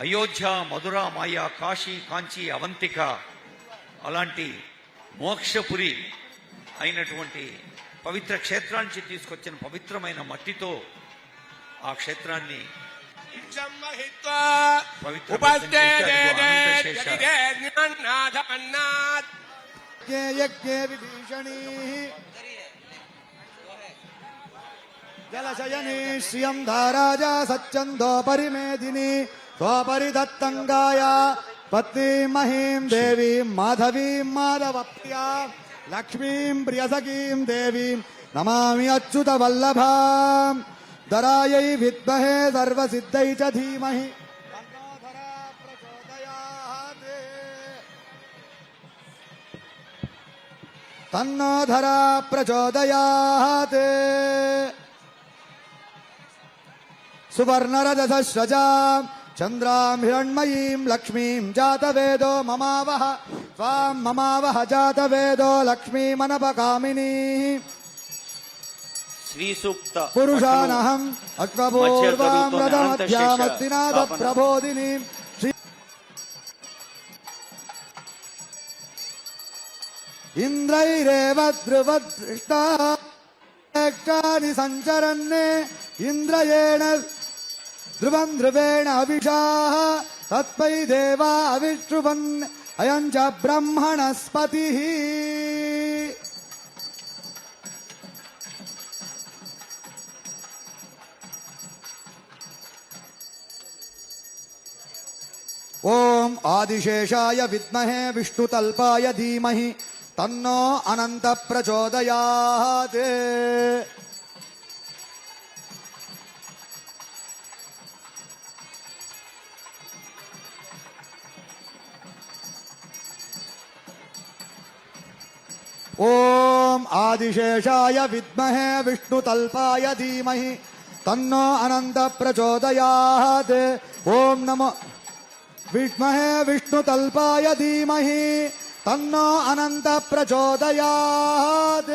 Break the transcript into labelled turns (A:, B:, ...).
A: అయోధ్య మధుర మాయ కాశీ కాంచి అవంతిక అలాంటి మోక్షపురి అయినటువంటి పవిత్ర క్షేత్రానికి తీసుకొచ్చిన పవిత్రమైన మట్టితో ఆ క్షేత్రాన్ని పవిత్ర
B: जलशयनी श्रियं धाराजा सच्चन्दोपरि मेदिनी त्वोपरि दत्तङ्गाय पत्नी महीं देवी, माधवीं माधवप्त्या लक्ष्मीं प्रियसखीं देवीं, नमामि अच्युतवल्लभां दरायै विद्महे सर्वसिद्धै च धीमहि। तन्नोधरा प्रचोदयात् సర్వసిద్ధై చ ధీమహి తన్నో ధరా ప్రచోదయాత్. తన్నో ధరా ప్రచోదయాత్ సువర్ణరజసశ్రజాం చంద్రాం హిరణ్మయీం లక్ష్మీం జాతవేదో మమావహ త్వాం మమావహ జాతవేదో లక్ష్మీమనపకామినీ ध्रुवं ध्रुवेण अविषाः तत्पै देवा अविष्रुवन् अयम् च ब्रह्मणस्पतिः। ॐ आदिशेषाय विद्महे विष्णुतल्पाय धीमहि, तन्नो अनन्तप्रचोदयात्। ఓం ఆదిశేషాయ విద్మహే విష్ణుతల్పాయ ధీమహి తన్నో అనంత ప్రచోదయాత్. ఓం నమో విద్మహే విష్ణుతల్పాయ ధీమహి తన్నో అనంత ప్రచోదయాత్.